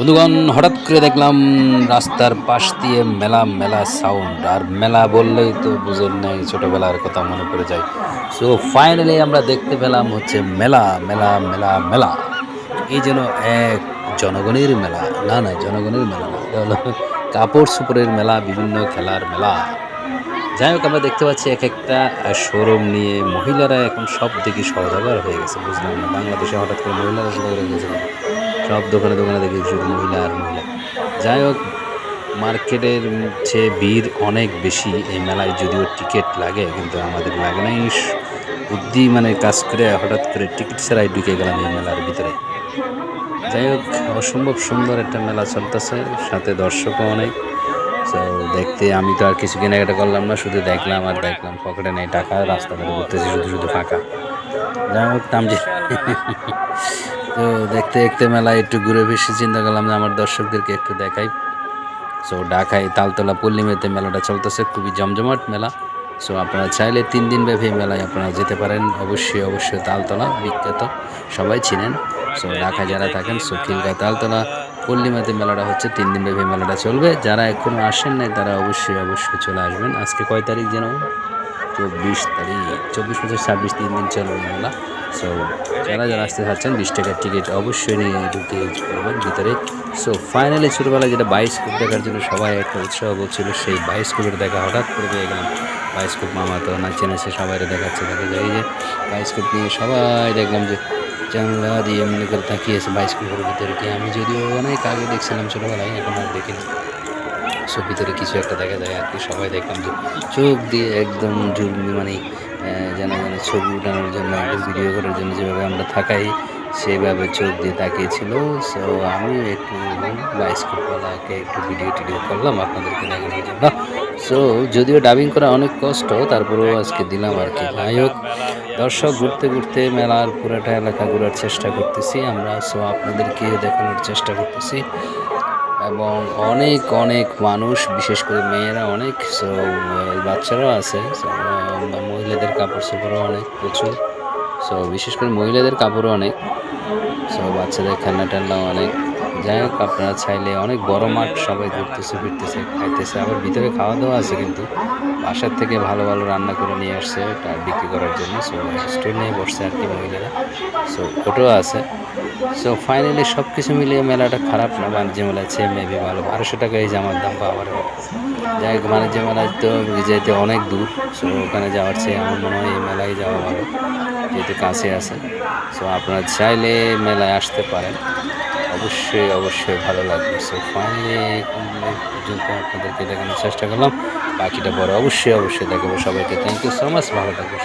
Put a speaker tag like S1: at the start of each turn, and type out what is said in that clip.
S1: বন্ধুগণ, হঠাৎ করে দেখলাম রাস্তার পাশ দিয়ে মেলা মেলা সাউন্ড আর মেলা বললেই তো বুঝেন নাই, ছোটবেলার কথা মনে পড়ে যায়। সো ফাইনালি আমরা দেখতে পেলাম হচ্ছে মেলা মেলা মেলা মেলা। এই যেন এক জনগণের মেলা। না না, জনগণের মেলা না, এটা হলো কাপড় সুপড়ের মেলা, বিভিন্ন খেলার মেলা। যাই হোক, আমরা দেখতে পাচ্ছি এক একটা শোরুম নিয়ে মহিলারা এখন সব দিকে সহযোগার হয়ে গেছে, বুঝলাম না। বাংলাদেশে হঠাৎ করে মহিলারা সহযোগ হয়ে গেছে? সব দোকানে দোকানে দেখি শুধু মহিলা আর মহিলা। যাই হোক, মার্কেটের চেয়ে ভিড় অনেক বেশি এই মেলায়, যদিও টিকিট লাগে, কিন্তু আমাদের লাগে নাই বুদ্ধি মানে কাজ করে হঠাৎ করে টিকিট ছাড়াই ঢুকে গেলাম এই মেলার ভিতরে। যাই হোক, অসম্ভব সুন্দর একটা মেলা চলতেছে, সাথে দর্শকও অনেক। তো দেখতে আমি তো আর কিছু কেনাকাটা করলাম না, শুধু দেখলাম আর দেখলাম পকেটে নেই টাকা, রাস্তাঘাটে ঘুরতেছি শুধু শুধু ফাঁকা। যাই হোক তামজি তো দেখতে দেখতে মেলায় একটু ঘুরে বেশি চিন্তা করলাম যে আমার দর্শকদেরকে একটু দেখাই। সো ঢাকায় তালতলা পল্লিমেতে মেলাটা চলতেছে, খুবই জমজমাট মেলা। সো আপনারা চাইলে তিন দিন ব্যাপী মেলায় আপনারা যেতে পারেন। অবশ্যই অবশ্যই তালতলা, বিখ্যাত, সবাই চিনেন। সো ঢাকায় যারা থাকেন সো খিলগা তালতলা পল্লিমাতে মেলাটা হচ্ছে, তিন দিন ব্যাপী মেলাটা চলবে। যারা এখনও আসেন নাই, তারা অবশ্যই অবশ্যই চলে আসবেন। আজকে কয় তারিখ যেন? চব্বিশ তারিখ, চব্বিশ পঁচিশ ছাব্বিশ, তিন দিন চলবে মেলা। সো যারা যারা আসতে চাচ্ছেন, বিশ টাকার টিকিট অবশ্যই নিয়ে ঢুকে করবেন ভিতরে। সো ফাইনালি ছোটোবেলায় যেটা বাইস্কোপ দেখার জন্য সবাই একটা উৎসাহ করছিল, সেই বাইস্কোপের দেখা হঠাৎ করে পেয়ে গেলাম। বাইস্কোপ মামা তো নাচে নাচে সবাই দেখাচ্ছে, দেখা যায় যে বাইস্কোপ নিয়ে সবাই দেখলাম যে জানলা দিয়ে এমনি করে তাকিয়েছে বাইস্কোপের ভিতরে কি? আমি যদিও অনেক আগে দেখছিলাম ছোটোবেলায়, এখন আর দেখিনি। সব ভিতরে কিছু একটা দেখা যায় আর কি, সবাই দেখলাম যে চোখ দিয়ে একদম মানে যেন যেন ছবি উঠানোর জন্য ভিডিও করার জন্য যেভাবে আমরা থাকাই, সেভাবে চোখ দিয়ে তাকিয়েছিল। সো আমি একটু বাইস্কোপওয়ালাকে একটু ভিডিও টিডিও করলাম আপনাদেরকে দেখানোর জন্য। সো যদিও ডাবিং করা অনেক কষ্ট, তারপরেও আজকে দিলাম আর কি। যাই হোক, দর্শক, ঘুরতে ঘুরতে মেলার পুরোটা এলাকা ঘোরার চেষ্টা করতেছি আমরা। সো আপনাদেরকে দেখানোর চেষ্টা করতেছি। এবং অনেক অনেক মানুষ, বিশেষ করে মেয়েরা অনেক সো বাচ্চারাও আছে মহিলাদের কাপড় চোপড়ও অনেক, প্রচুর সো বিশেষ করে মহিলাদের কাপড়ও অনেক সো বাচ্চাদের খেলনা টেলনাও অনেক। যাই হোক, আপনারা চাইলে অনেক বড় মাঠ সবাই ঘুরতেছে, ফিরতেছে, খাইতেছে। আবার ভিতরে খাওয়া দাওয়া আছে কিন্তু। বাসার থেকে ভালো ভালো রান্না করে নিয়ে আসছে, এটা বিক্রি করার জন্য। সো স্টোর নিয়ে বসছে আর কি মহিলারা। সো ওটাও আছে। সো ফাইনালি সব কিছু মিলিয়ে মেলাটা খারাপ না, বাণিজ্য মেলা চেয়ে মেবি ভালো। বারোশো টাকা এই জামার দাম পাওয়ার যাই হোক, বাণিজ্য মেলায় তো যেতে অনেক দূর। সো ওখানে যাওয়ার চেয়ে আমার মনে হয় এই মেলায় যাওয়া ভালো, যেহেতু কাছে আছে। সো আপনারা চাইলে মেলায় আসতে পারেন। অবশ্যই অবশ্যই ভালো লাগবে। সো ফাইনালি পর্যন্ত আপনাদেরকে দেখানোর চেষ্টা করলাম। বাকিটা বড় অবশ্যই অবশ্যই দেখাবো সবাইকে। থ্যাংক ইউ সো মাচ ভালো থাকবে।